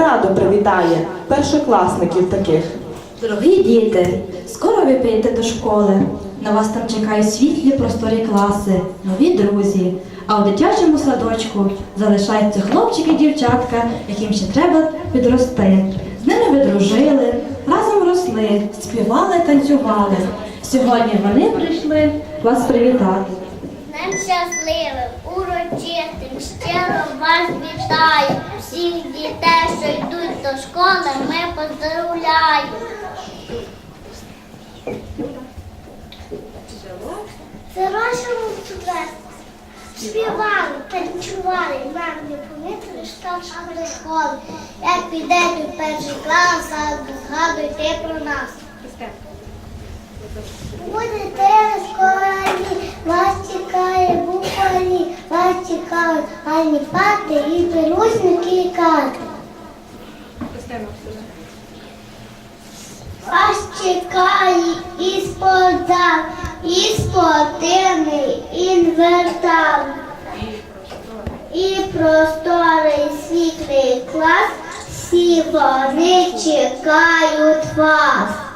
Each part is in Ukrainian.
радо привітає першокласників таких. Дорогі діти, скоро ви прийдете до школи. На вас там чекають світлі просторі класи, нові друзі. А у дитячому садочку залишаються хлопчики і дівчатка, яким ще треба підрости. З ними ви дружили, разом росли, співали, танцювали. Сьогодні вони прийшли вас привітати. Днем щасливим, урочистим, щиро вас вітаю. Всіх дітей, що йдуть до школи, ми поздравляємо. Нашому чудесно. Співали, танцювали, нам не помітили, що школи. Як підете в перший клас, згадуйте про нас. Будете в школі, вас чекає буквалі, вас чекають гарні пати і підручники і карти. Вас чекає і спортзал, і спортивний інвертар, і просторий світлий клас, всі вони чекають вас.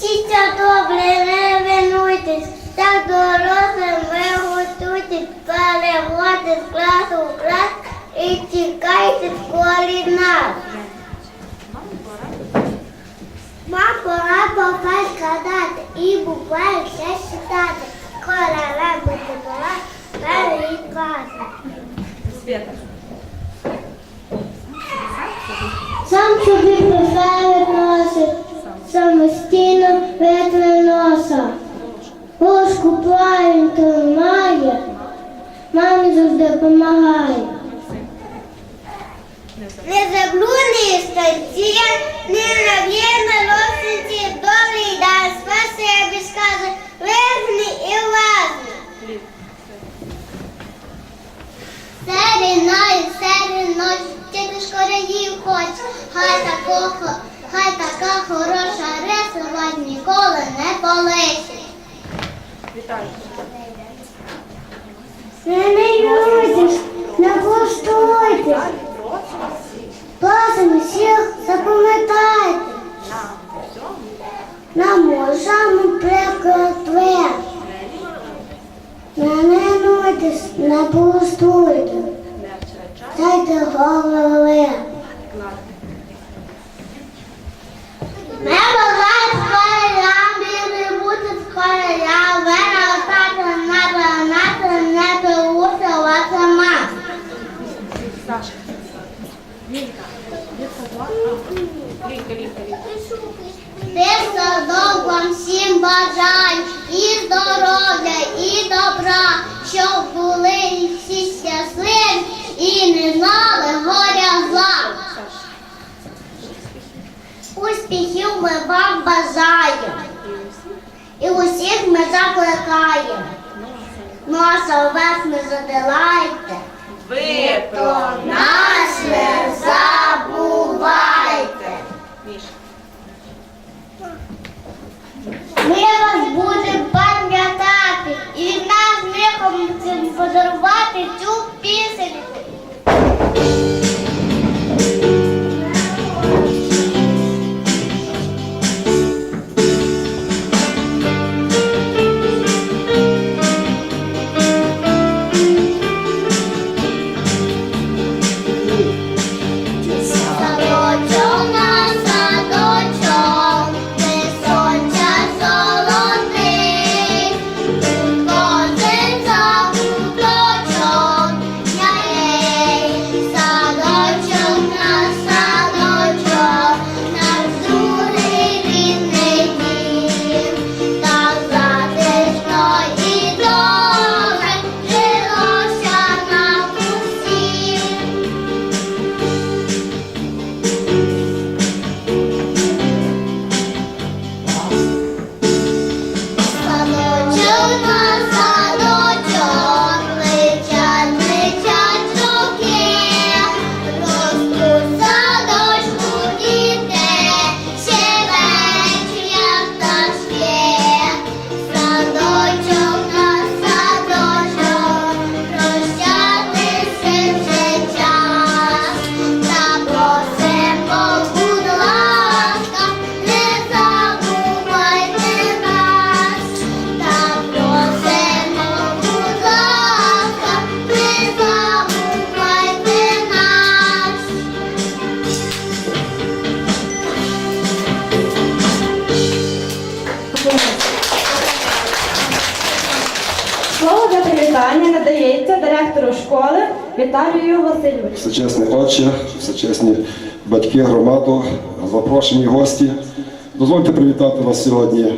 Тітя добре, не винуйтесь, так дорослим ви готуйтесь, переводите з класу в клас і тікайте в школі нас. Пора попай складати і буквально все читати. Коля робити пора, переїхати. Сам собі писає носить, самостійно витре носа. Ложку правильно тримає, мамі завжди допомагає. Не заблудний статті, не наб'є на розсуді, добрий Ти садок вам всім бажань і здоров'я, і добра, щоб були всі щасливі і не знали горя зла. Успіхів ми вам бажаємо. І усіх ми закликаємо. Носа вверх не задилайте. Ви про нас не. Віталію Васильовичу. всечесні отче, всечесні батьки, громаду, запрошені гості. Дозвольте привітати вас сьогодні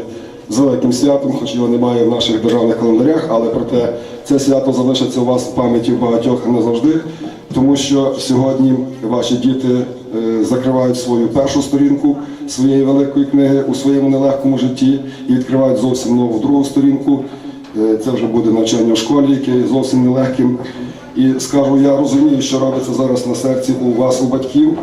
з великим святом, хоч його немає в наших державних календарях, але проте це свято залишиться у вас в пам'яті багатьох не завжди, тому що сьогодні ваші діти е, закривають свою першу сторінку своєї великої книги у своєму нелегкому житті і відкривають зовсім нову другу сторінку. Е, Це вже буде навчання в школі, яке є зовсім нелегким. І скажу, я розумію, що робиться зараз на серці у вас, у батьків,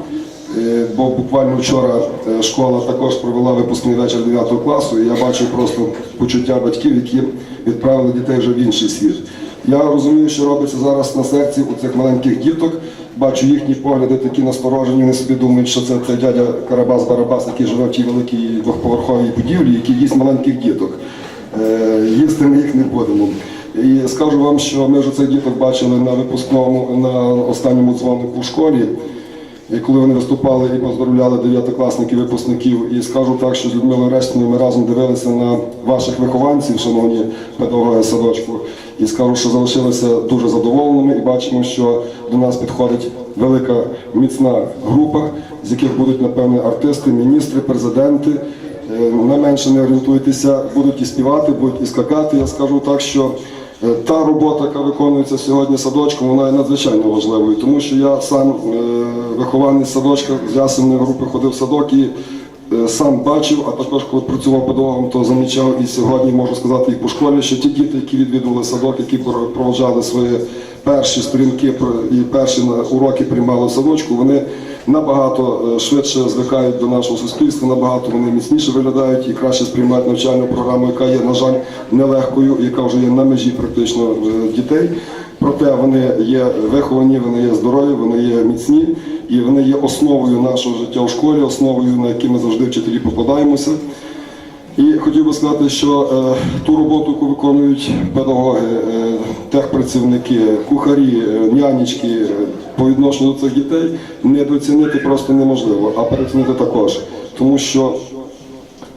е, бо буквально вчора е, школа також провела випускний вечір 9 класу, і я бачу просто почуття батьків, які відправили дітей вже в інший світ. Я розумію, що робиться зараз на серці у цих маленьких діток. Бачу їхні погляди такі насторожені, вони собі думають, що це, це дядя Карабас-Барабас, який живе в тій великій двохповерховій будівлі, який їсть маленьких діток. Е, їсти ми їх не будемо. І скажу вам, що ми вже цих діток бачили на випускному, на останньому дзвонику в школі, і коли вони виступали і поздоровляли дев'ятикласників, випускників. І скажу так, що з Людмилою Рештиною ми разом дивилися на ваших вихованців, шановні педагоги садочку, і скажу, що залишилися дуже задоволеними і бачимо, що до нас підходить велика міцна група, з яких будуть, напевне, артисти, міністри, президенти. Е, На менше не орієнтуйтеся, будуть і співати, будуть і скакати. Я скажу так, що та робота, яка виконується сьогодні садочком, вона є надзвичайно важливою, тому що я сам е, вихованець садочка з ясельної групи ходив в садок і е, сам бачив, а також коли працював педагогом, то замічав і сьогодні можу сказати і по школі, що ті діти, які відвідували садок, які про- проводжали свої перші сторінки і перші уроки приймали в садочку, вони набагато е, швидше звикають до нашого суспільства, набагато вони міцніше виглядають і краще сприймають навчальну програму, яка є, на жаль, нелегкою, яка вже є на межі практично е, дітей. Проте вони є виховані, вони є здорові, вони є міцні і вони є основою нашого життя в школі, основою, на яку ми завжди вчителі покладаємося. І хотів би сказати, що е, ту роботу, яку виконують педагоги, е, техпрацівники, кухарі, е, нянечки по відношенню до цих дітей, недооцінити просто неможливо, а переоцінити також. Тому що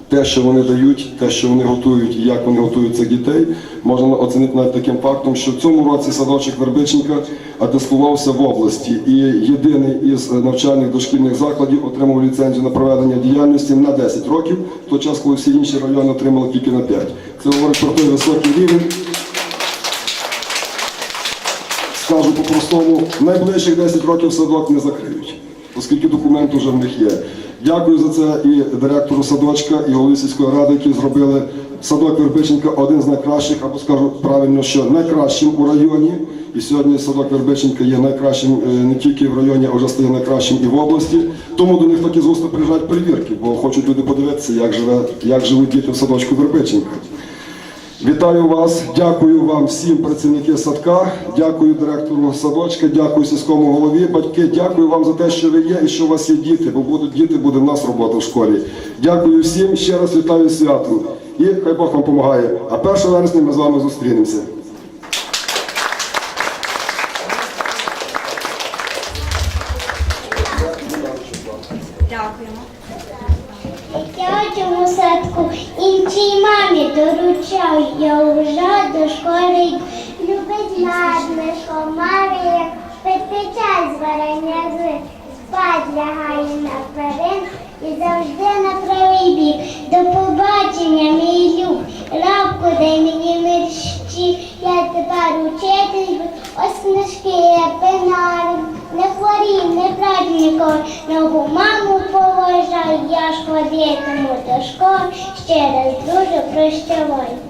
те, що вони дають, те, що вони готують і як вони готують цих дітей, можна оцінити навіть таким фактом, що в цьому році садочок Вербиченка атестувався в області і єдиний із навчальних дошкільних закладів отримав ліцензію на проведення діяльності на 10 років, в той час, коли всі інші райони отримали тільки на 5. Це говорить про той високий рівень. Скажу по-простому, найближчих 10 років садок не закриють, оскільки документи вже в них є. Дякую за це і директору садочка, і голові сільської ради, які зробили садок Вербиченка один з найкращих, або скажу правильно, що найкращим у районі. І сьогодні садок Вербиченка є найкращим е, не тільки в районі, а вже стає найкращим і в області. Тому до них такі з приїжджають перевірки, бо хочуть люди подивитися, як живе, як живуть діти в садочку Вербиченка. Вітаю вас, дякую вам всім працівники садка, дякую директору садочка, дякую сільському голові. Батьки, дякую вам за те, що ви є і що у вас є діти, бо будуть діти, буде в нас робота в школі. Дякую всім, ще раз вітаю свято. І хай Бог вам допомагає. А 1 вересня ми з вами зустрінемося. Йду. любить ладнишко, Марія, пити чай з спать лягає на перин і завжди на правий бік. До побачення, мій люб, лапку дай мені мерщі, я тепер учитель, ось книжки я пинаю. Не хворій, не брать нікого, нову маму поважаю, я ж ходитиму до школи, ще раз дуже прощавай.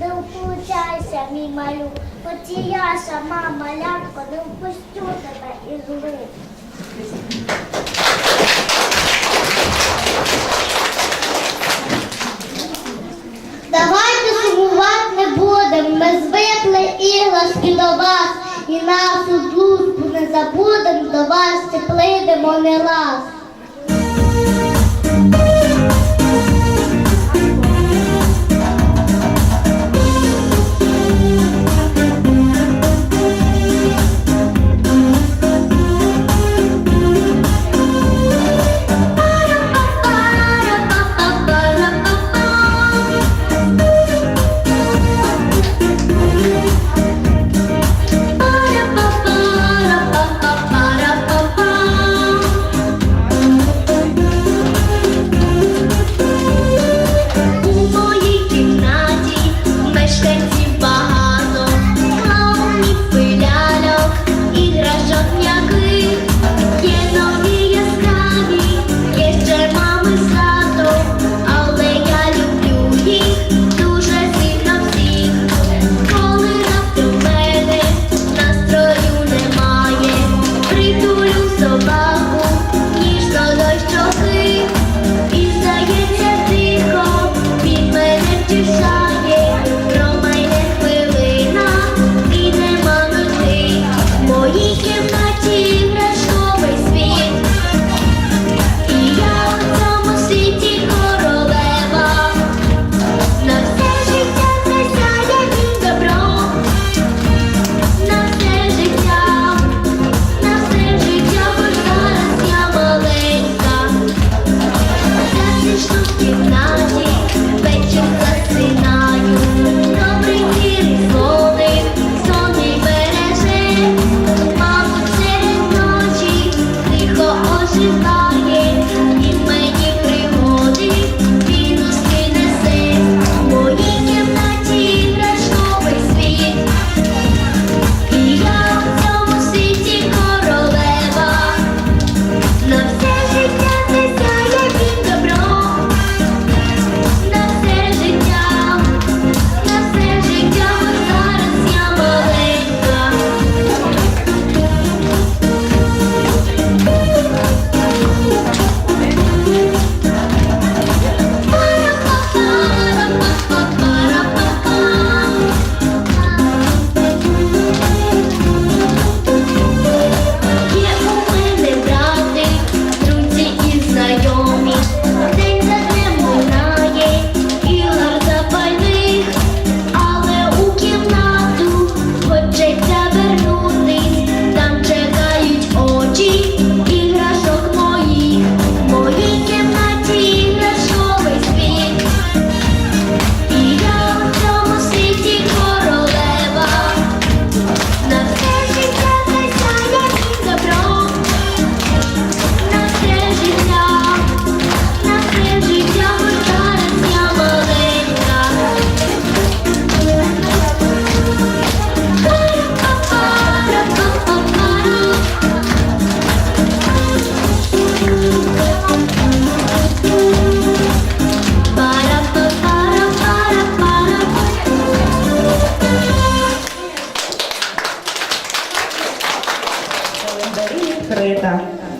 Не впучайся, мій малю, хоч і я сама малятко, не впустю тебе із рук. Давайте сумувати не будем, ми звикли ігласки до вас, і нашу дружбу не забудем, до вас теплидемо не раз.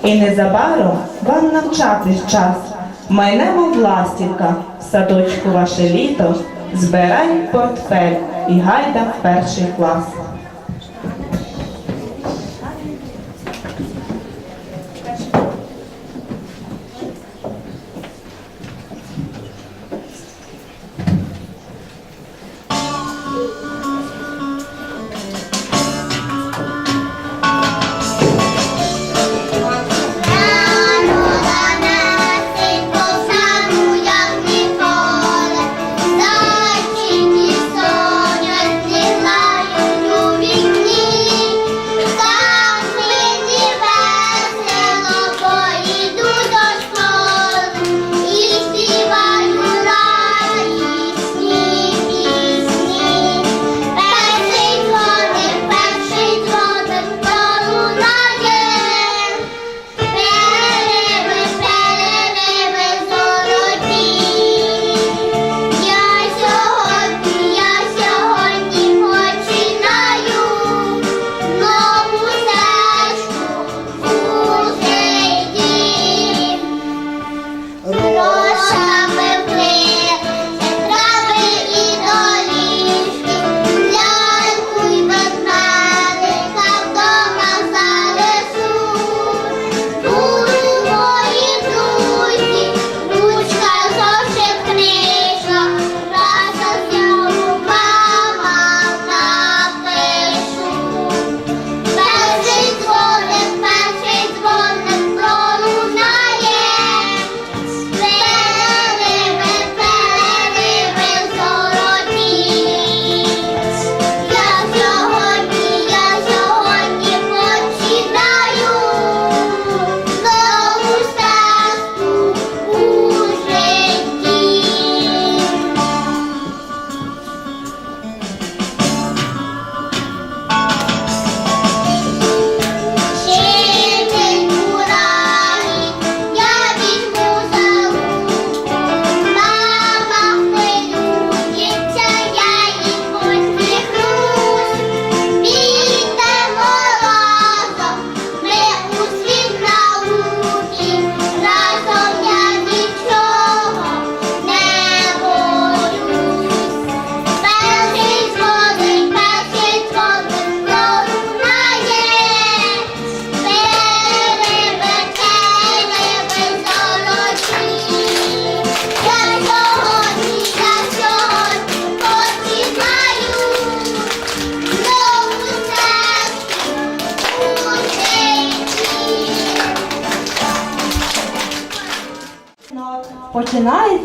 І незабаром вам навчатись час. Майнемо властівка, в садочку ваше літо, збирай портфель і гайда в перший клас.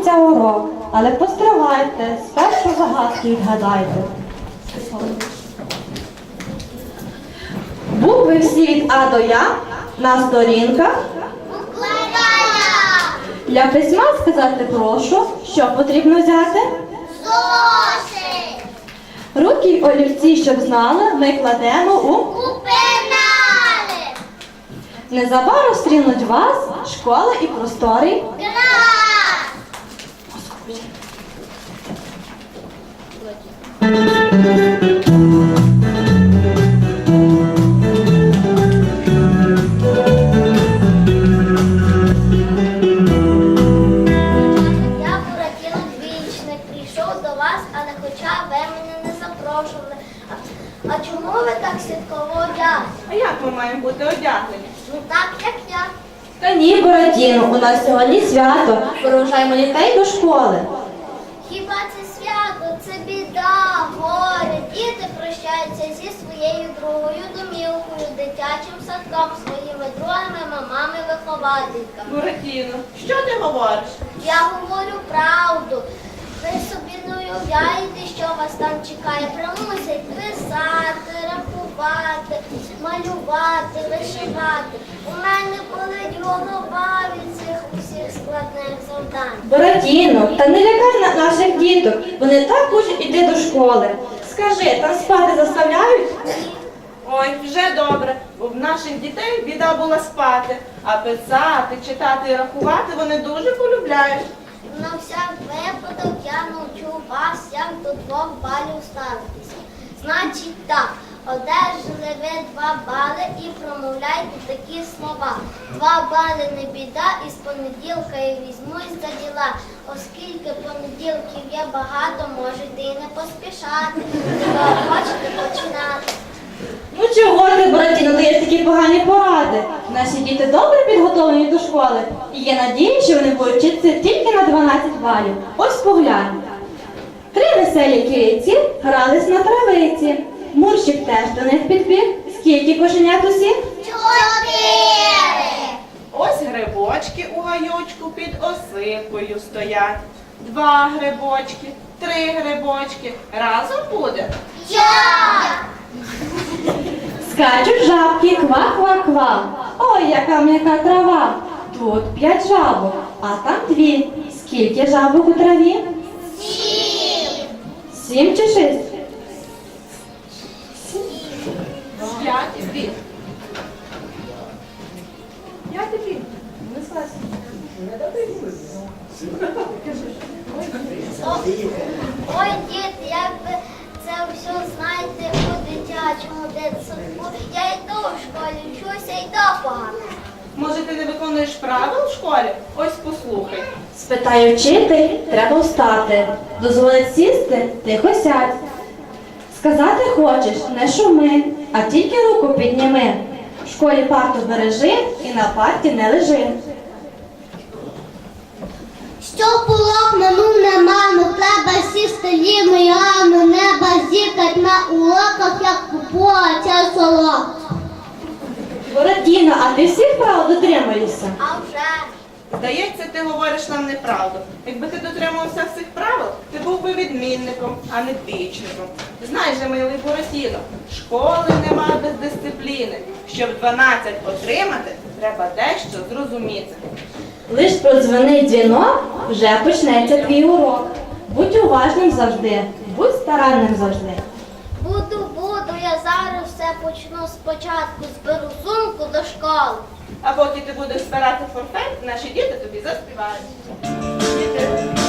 Починається урок, але постривайте, спершу загадки відгадайте. Букви всі від А до Я на сторінках. Для письма сказати прошу, що потрібно взяти. зошит, Руки й олівці, щоб знали, ми кладемо у. пенали, Незабаром стрінуть вас школи і просторі. град. Я Буратіно двічник, прийшов до вас, але хоча ви мене не запрошували. А, а чому ви так святково одягли? А як ми маємо бути одягнені? Ну так, як я. Та ні, Буратіно, у нас сьогодні свято. Проважаємо дітей до школи. Хіба це свято, це біда, горе. Діти прощаються своєю другою домівкою, дитячим садком, своїми другими мамами, виховательками. Буратіно, що ти говориш? Я говорю правду. Ви собі не уявляєте, що вас там чекає. Примусять писати, рахувати, малювати, вишивати. У мене болить голова від цих усіх складних завдань. Буратіно, та не лякай на- наших діток. Вони так хочуть іти до школи. Скажи, там спати заставляють? Ой, вже добре, бо в наших дітей біда була спати, а писати, читати і рахувати вони дуже полюбляють. На всяк випадок я навчу вас, як до двох балів ставитися. Значить так, Одержали ви два бали і промовляйте такі слова. Два бали не біда, і з понеділка я візьмусь за діла. Оскільки понеділків є багато, можете і не поспішати. Хіба хочете починати? Ну чого ти, братіно, даєш такі погані поради? Наші діти добре підготовлені до школи. І є надія, що вони будуть вчитися тільки на 12 балів. Ось поглянь. Три веселі киці грались на травиці. Мурщик теж до них підбіг. Скільки кошенят усіх? Чотири! Ось грибочки у гайочку під осикою стоять. Два грибочки, три грибочки. Разом буде. П'ять! Скачуть жабки, ква-ква-ква. Ой, яка м'яка трава. Тут п'ять жабок, а там дві. Скільки жабок у траві? Сім! Сім чи шість? П'ять і дві. П'ять і дві. Не слазь. Ой, діти, як ви це все знаєте у дитячому дитсадку. Я йду в школі, вчуся то погано. Може, ти не виконуєш правил в школі? Ось послухай. Спитає вчитель, треба встати. Дозволить сісти, тихо сядь. Сказати хочеш, не шуми, а тільки руку підніми. В школі парту бережи і на парті не лежи. Щоб урок минув не ману, треба сісти лівно і рано, не базікать на уроках, як купується соло. Бородіно, а ти всіх прав дотримуєшся? А вже Здається, ти говориш нам неправду. Якби ти дотримувався всіх правил, ти був би відмінником, а не двічником. Знай же, милий Боротіно, школи нема без дисципліни. Щоб 12 отримати, треба дещо зрозуміти. Лиш продзвонить дзвінок, вже почнеться твій урок. Будь уважним завжди, будь старанним завжди. буду, буду, я зараз все почну спочатку. Зберу сумку до школи. А поки ти будеш збирати форфет, наші діти тобі заспівають.